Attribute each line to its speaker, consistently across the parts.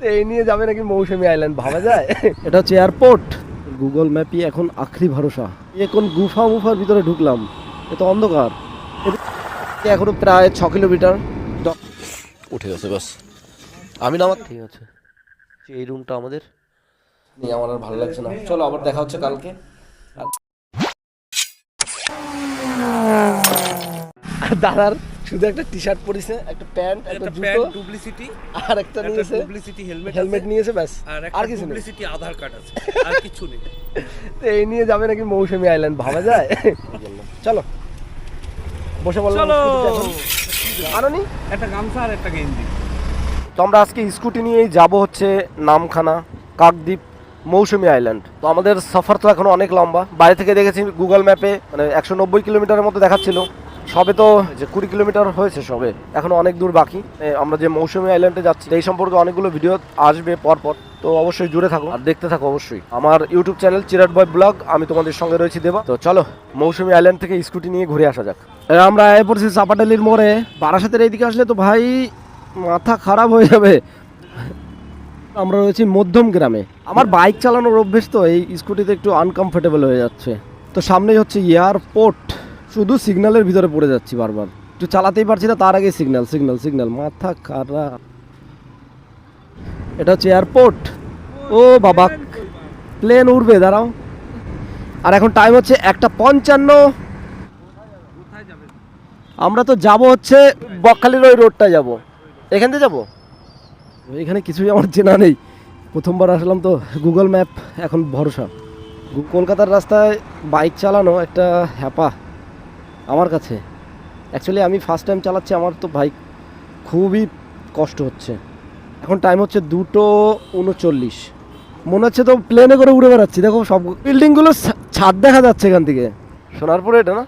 Speaker 1: এই নিয়ে যাবে নাকি মৌসুমী আইল্যান্ড ভাবা যায়? এটা হচ্ছে এয়ারপোর্ট গুগল ম্যাপই এখন আখরি ভরসা। এখন গুফা মুফার ভিতরে ঢুকলাম। এ তো অন্ধকার। এখনও প্রায় ছ কিলোমিটার। উঠে গেছে বাস। আমি না আমার ঠিক আছে। এই রুমটা আমাদের? নেই আমার আর ভালো লাগছে না। চলো আবার দেখা হচ্ছে কালকে। দাদার শুধু একটা টি শার্ট পরিছে একটা প্যান্ট একটা জুতো
Speaker 2: ডুপ্লিসিটি
Speaker 1: আর একটা নিয়েছে
Speaker 2: ডুপ্লিসিটি হেলমেট
Speaker 1: হেলমেট নিয়েছে ব্যাস।
Speaker 2: আর
Speaker 1: কিছু
Speaker 2: ডুপ্লিসিটি আধার কার্ড আছে আর কিছু নেই।
Speaker 1: তো এই নিয়ে যাবে নাকি মৌসুমী আইল্যান্ড ভাবা যায়? চলো। বসে বললাম
Speaker 2: চলো।
Speaker 1: আনো নি
Speaker 2: একটা গামছা আর একটা গেঞ্জি।
Speaker 1: তো আমরা আজকে স্কুটি নিয়েই যাব হচ্ছে নামখানা কাকদ্বীপ মৌসুমি আইল্যান্ড তো আমাদের সফর তো এখন অনেক লম্বা। বাইরে থেকে দেখেছি গুগল ম্যাপে মানে একশো নব্বই কিলোমিটারের মতো দেখাচ্ছিল। সবে তো যে কুড়ি কিলোমিটার হয়েছে সবে, এখন অনেক দূর বাকি। আমরা যে মৌসুমী আইল্যান্ডে যাচ্ছি, এই সম্পর্কে অনেকগুলো ভিডিও আসবে পরপর, তো অবশ্যই জুড়ে থাকো আর দেখতে থাকো অবশ্যই। আমার ইউটিউব চ্যানেল চিরাট বয় ব্লগ আমি তোমাদের সঙ্গে রয়েছি দেবা। তো চলো, মৌসুমী আইল্যান্ড থেকে স্কুটি নিয়ে ঘুরে আসা যাক। আমরা এ পড়ছি চাপাটালির মোড়ে। বারাসাতের এইদিকে আসলে তো ভাই মাথা খারাপ হয়ে যাবে। আমরা রয়েছি মধ্যম গ্রামে। আমার বাইক চালানোর অভ্যেস তো এই স্কুটিতে একটু আনকমফোর্টেবল হয়ে যাচ্ছে। তো সামনেই হচ্ছে এয়ারপোর্ট শুধু সিগন্যালের ভিতরে পড়ে যাচ্ছি বারবার। একটু চালাতেই পারছি না, তার আগে সিগন্যাল সিগন্যাল সিগন্যাল। মাথা খারাপ। এটা হচ্ছে এয়ারপোর্ট। ও বাবা, প্লেন উড়বে, দাঁড়াও। আর এখন টাইম হচ্ছে একটা পঞ্চান্ন। আমরা তো যাব হচ্ছে বকখালির ওই রোডটা যাব। এখান থেকে যাব? এখানে কিছুই আমার চেনা নেই। প্রথমবার আসলাম তো গুগল ম্যাপ এখন ভরসা। কলকাতার রাস্তায় বাইক চালানো একটা হ্যাপা। আমার কাছে। অ্যাকচুয়ালি আমি ফার্স্ট টাইম চালাচ্ছি, আমার তো বাইক খুবই কষ্ট হচ্ছে। এখন টাইম হচ্ছে দুটো উনচল্লিশ। মনে হচ্ছে তো প্লেনে করে উড়ে বেড়াচ্ছি। দেখো সব বিল্ডিংগুলো ছাদ দেখা যাচ্ছে এখান থেকে। সোনারপুরে এটা না?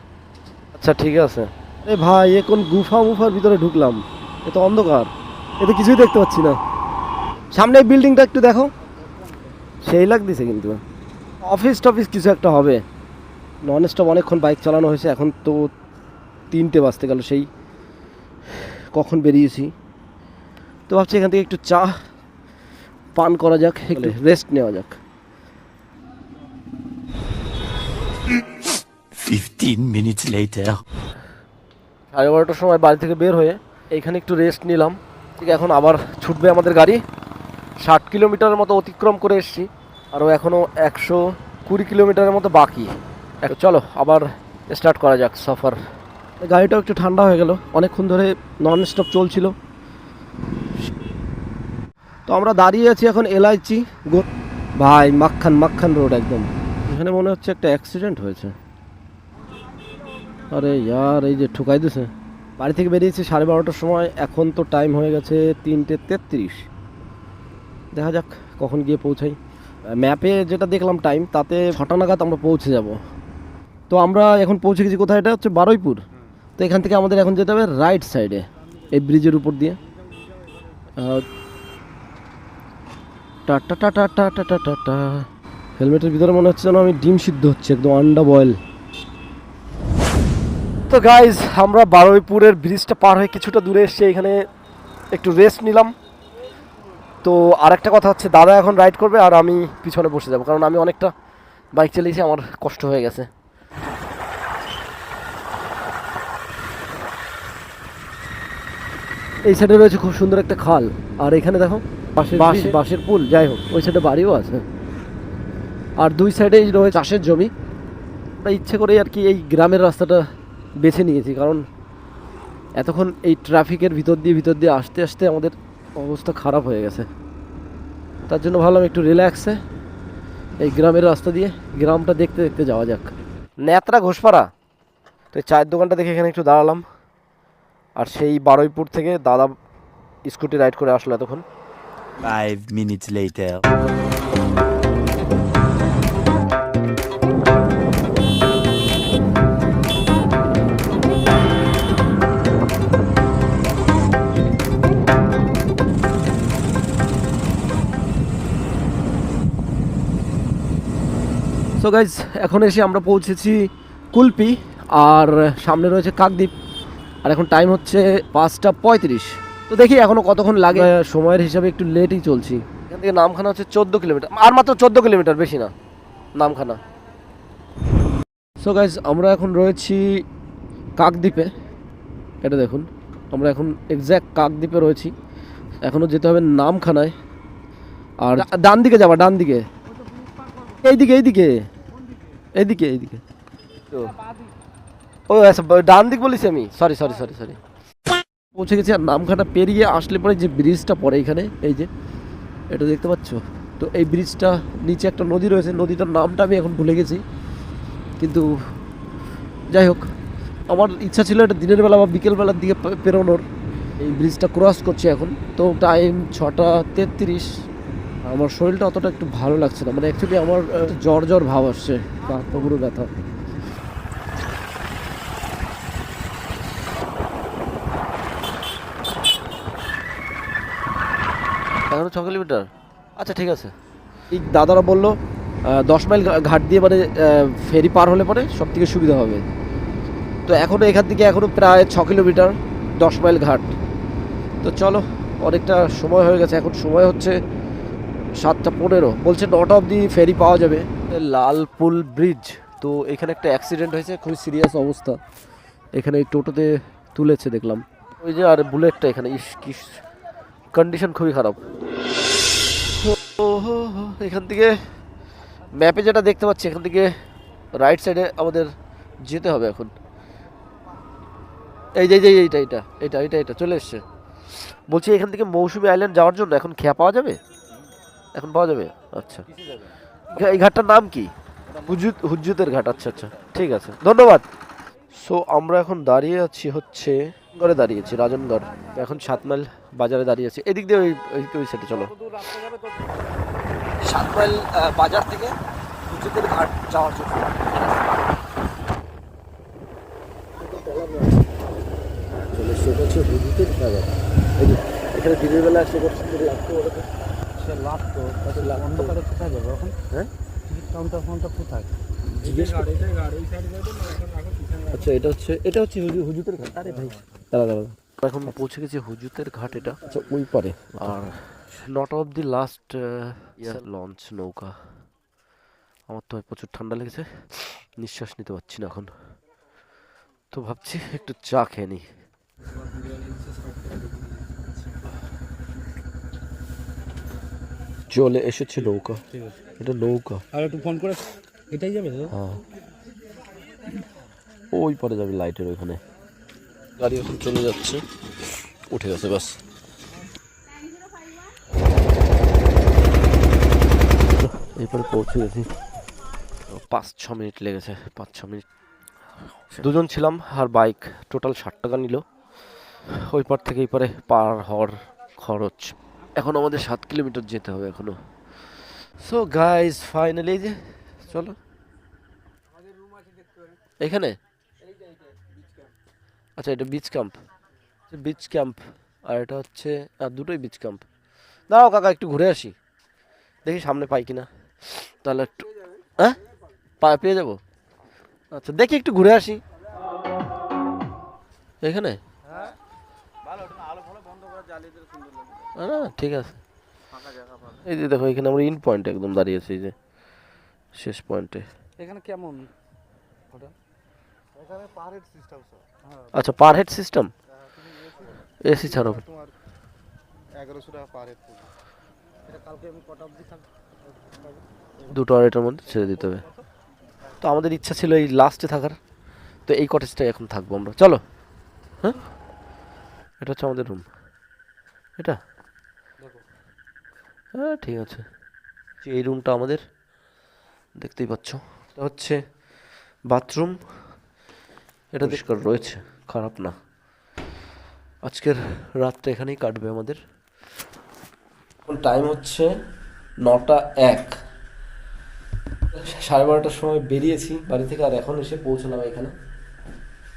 Speaker 1: আচ্ছা ঠিক আছে। এ ভাই, এ কোন গুফা মুফার ভিতরে ঢুকলাম। এ তো অন্ধকার। এ তো কিছুই দেখতে পাচ্ছি না। সামনে বিল্ডিংটা একটু দেখো। সেই লাগতেছে কিন্তু। অফিস টফিস কিছু একটা হবে। নন স্টপ অনেকক্ষণ বাইক চালানো হয়েছে। এখন তো তিনটে বাজতে গেল সেই কখন বেরিয়েছি। তো ভাবছি এখান থেকে একটু চা পান করা যাক একটু রেস্ট নেওয়া যাক।
Speaker 3: 15 minutes later.
Speaker 1: সাড়ে বারোটার সময় বাড়ি থেকে বের হয়ে এইখানে একটু রেস্ট নিলাম। ঠিক এখন আবার ছুটবে আমাদের গাড়ি। ষাট কিলোমিটারের মতো অতিক্রম করে এসেছি আরও এখনও একশো কুড়ি কিলোমিটারের মতো বাকি। এক- চলো আবার স্টার্ট করা যাক সফর। গাড়িটাও একটু ঠান্ডা হয়ে গেল। অনেকক্ষণ ধরে নন স্টপ চলছিল। তো আমরা দাঁড়িয়ে আছি এখন এলআইচি ভাই, মাখান মাখান রোড একদম। এখানে মনে হচ্ছে একটা অ্যাক্সিডেন্ট হয়েছে। আরে ইয়ার, এই যে ঠুকাই দিছে। বাড়ি থেকে বেরিয়েছি সাড়ে বারোটার সময়। এখন তো টাইম হয়ে গেছে তিনটে তেত্রিশ। দেখা যাক কখন গিয়ে পৌঁছাই। ম্যাপে যেটা দেখলাম টাইম তাতে ছটা নাগাদ আমরা পৌঁছে যাব। তো আমরা এখন পৌঁছে গেছি কোথায়? এটা হচ্ছে বারুইপুর। তো এখান থেকে আমাদের এখন যেতে হবে রাইট সাইডে এই ব্রিজের উপর দিয়ে। টাটা টাটা টাটা টাটা টা হেলমেটের ভিতরে মনে হচ্ছে যেন আমি ডিম সিদ্ধ হচ্ছে, একদম আন্ডা বয়েল তো গাইজ আমরা বারুইপুরের ব্রিজটা পার হয়ে কিছুটা দূরে এসছি এখানে একটু রেস্ট নিলাম। তো আর একটা কথা হচ্ছে, দাদা এখন রাইড করবে আর আমি পিছনে বসে যাব, কারণ আমি অনেকটা বাইক চালিয়েছি, আমার কষ্ট হয়ে গেছে। এই সাইডে রয়েছে খুব সুন্দর একটা খাল। আর এখানে দেখো বাঁশের বাঁশের পুল। যাই হোক ওই সাইডে বাড়িও আছে। আর দুই সাইডেই রয়েছে চাষের জমি। আমরা ইচ্ছে করে আর কি এই গ্রামের রাস্তাটা বেছে নিয়েছি। কারণ এতক্ষণ এই ট্রাফিকের ভিতর দিয়ে ভিতর দিয়ে আসতে আসতে আমাদের অবস্থা খারাপ হয়ে গেছে। তার জন্য ভাবলাম একটু রিল্যাক্সে এই গ্রামের রাস্তা দিয়ে গ্রামটা দেখতে দেখতে যাওয়া যাক। ন্যাতরা ঘোষপাড়া। তো এই চায়ের দোকানটা দেখে এখানে একটু দাঁড়ালাম। আর সেই বারুইপুর থেকে দাদা স্কুটি রাইড করে আসলো এতক্ষণ
Speaker 3: Five minutes later.
Speaker 1: So guys এখন এসে আমরা পৌঁছেছি কুলপি আর সামনে রয়েছে কাকদ্বীপ আর এখন টাইম হচ্ছে পাঁচটা পঁয়ত্রিশ। তো দেখি এখনও কতক্ষণ লাগে। সময়ের হিসাবে একটু লেটই চলছি। এখান থেকে নামখানা হচ্ছে চোদ্দ কিলোমিটার। আর মাত্র চোদ্দ কিলোমিটার বেশি না। নামখানা। সো গাইজ আমরা এখন রয়েছি কাকদ্বীপে। এটা দেখুন আমরা এখন এক্স্যাক্ট কাকদ্বীপে রয়েছি। এখনও যেতে হবে নামখানায়। আর ডান দিকে যাবা ডান দিকে এইদিকে এইদিকে। এইদিকে এইদিকে। তো। ও আচ্ছা ডান দিক বলেছি আমি? সরি সরি সরি সরি পৌঁছে গেছি আর নামখানা পেরিয়ে আসলে পরে যে ব্রিজটা পড়ে এখানে, এই যে, এটা দেখতে পাচ্ছ? তো এই ব্রিজটা নিচে একটা নদী রয়েছে, নদীটার নামটা আমি এখন ভুলে গেছি। কিন্তু যাই হোক, আমার ইচ্ছা ছিল এটা দিনের বেলা বা বিকেল বেলার দিকে পেরোনোর। এই ব্রিজটা ক্রস করছে এখন। তো টাইম ছটা তেত্রিশ। আমার শরীরটা অতটা একটু ভালো লাগছে না। মানে অ্যাকচুয়ালি আমার জ্বর জ্বর ভাব আসছে পুরো ব্যথা। এখনও ছ কিলোমিটার? আচ্ছা ঠিক আছে। এই দাদারা বলল দশ মাইল ঘাট দিয়ে মানে ফেরি পার হলে পরে সব থেকে সুবিধা হবে। তো এখনও এখান থেকে এখনও প্রায় ছ কিলোমিটার দশ মাইল ঘাট। তো চলো অনেকটা সময় হয়ে গেছে। এখন সময় হচ্ছে সাতটা পনেরো। বলছে নটা অবধি ফেরি পাওয়া যাবে। লালপুল ব্রিজ। তো এখানে একটা অ্যাক্সিডেন্ট হয়েছে খুবই সিরিয়াস অবস্থা। এখানে এই টোটোতে তুলেছে দেখলাম। ওই যে আর বুলেটটা এখানে ইস কি কন্ডিশন খুবই খারাপ। ও হো হো, এখান থেকে ম্যাপে যেটা দেখতে পাচ্ছি এখান থেকে রাইট সাইডে আমাদের যেতে হবে এখন। এই যে এই যে এইটা এইটা এইটা এইটা এটা চলে এসছে। বলছি এখান থেকে মৌসুমী আইল্যান্ড যাওয়ার জন্য এখন খেয়া পাওয়া যাবে? এখন পাওয়া যাবে? আচ্ছা। এই ঘাটটার নাম কি? হুজুত হুজুতের ঘাট আচ্ছা আচ্ছা ঠিক আছে ধন্যবাদ। সো আমরা এখন দাঁড়িয়ে আছি হচ্ছে ঘরে দাঁড়িয়েছি রাজনগড়। এখন সাত মাইল বাজারে দাঁড়িয়ে আছি। এদিক দিয়ে ওই ওই সাইডে চলো। সাত মাইল বাজার থেকে হুজুতের ঘাট যাওয়ার জন্য। চলে এসছে হচ্ছে হুজুতের বাজার এখানে দিনের বেলা এসে করছে লাগতো ওটা
Speaker 2: সে লাভ তো তাতে লাভ অন্ধকারে কোথায় যাবে এখন?
Speaker 1: হ্যাঁ?
Speaker 2: টিকিট কাউন্টার ফোনটা কোথায়?
Speaker 1: জিজ্ঞেস আচ্ছা এটা হচ্ছে এটা হচ্ছে হুজুতের ঘাট। আরে ভাই। দাঁড়া। এখন পৌঁছে গেছি হুজুতের ঘাট এটা। আচ্ছা ওই পারে। আর not of the last launch নৌকা। আমার তো প্রচুর ঠান্ডা লেগেছে। নিঃশ্বাস নিতে পারছি না এখন। তো ভাবছি একটু চা খেয়ে নিই। চলে এসেছে নৌকা। এটা নৌকা।
Speaker 2: আর একটু ফোন করে এটাই যাবে
Speaker 1: হ্যাঁ। ওই পরে যাবে লাইটের ওইখানে। গাড়ি এখন চলে যাচ্ছে। উঠে গেছে বাস। এরপরে পৌঁছে গেছি। পাঁচ ছ মিনিট লেগেছে পাঁচ ছ মিনিট। দুজন ছিলাম আর বাইক টোটাল ষাট টাকা নিল। ওই পার থেকে এই পারে পার হওয়ার খরচ। এখন আমাদের সাত কিলোমিটার যেতে হবে এখনও। সো গাইজ ফাইনালি যে চলো। এখানে? আচ্ছা এটা বিচ ক্যাম্প বিচ ক্যাম্প আর এটা হচ্ছে আর দুটোই বিচ ক্যাম্প দাঁড়াও কাকা একটু ঘুরে আসি। দেখি সামনে পাই কিনা। তাহলে একটু হ্যাঁ? পেয়ে যাব? আচ্ছা দেখি একটু ঘুরে আসি। এখানে? না ঠিক আছে। এই যে দেখো এখানে আমরা ইন পয়েন্ট একদম দাঁড়িয়েছি এই যে শেষ পয়েন্টে
Speaker 2: এখানে কেমন?
Speaker 1: আচ্ছা পার হেড সিস্টেম এসি ছাড়ো
Speaker 4: এগারোশো টাকা পার হেড
Speaker 2: কালকে আমি কটা অবধি থাকব
Speaker 1: দুটো আড়াইটার মধ্যে ছেড়ে দিতে হবে। তো আমাদের ইচ্ছা ছিল এই লাস্টে থাকার। তো এই কটেজটাই এখন থাকব আমরা। চলো। হ্যাঁ? এটা হচ্ছে আমাদের রুম এটা? হ্যাঁ ঠিক আছে। এই রুমটা আমাদের দেখতেই পাচ্ছ। এটা হচ্ছে বাথরুম এটা পরিষ্কার রয়েছে। খারাপ না। আজকের রাতটা এখানেই কাটবে আমাদের। টাইম হচ্ছে নটা এক। সাড়ে বারোটার সময় বেরিয়েছি বাড়ি থেকে আর এখন এসে পৌঁছলাম এখানে।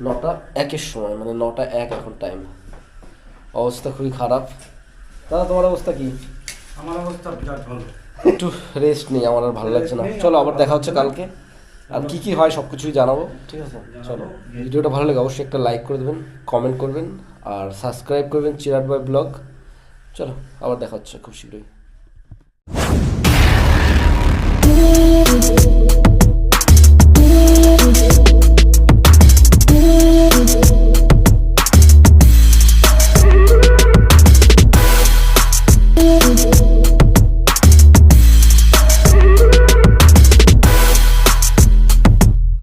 Speaker 1: নটা একের সময় মানে নটা এক এখন টাইম অবস্থা খুবই খারাপ। দাদা তোমার অবস্থা কি?
Speaker 2: আমার অবস্থা বিরাট ভালো।
Speaker 1: একটু রেস্ট নেই আমার আর ভালো লাগছে না। চলো আবার দেখা হচ্ছে কালকে। আর কি কি হয় সব কিছুই জানাব ঠিক আছে? চলো ভিডিওটা ভালো লাগে অবশ্যই একটা লাইক করে দেবেন কমেন্ট করবেন আর সাবস্ক্রাইব করবেন চিরাট বয় ব্লগ। চলো আবার দেখা হচ্ছে খুব শীঘ্রই।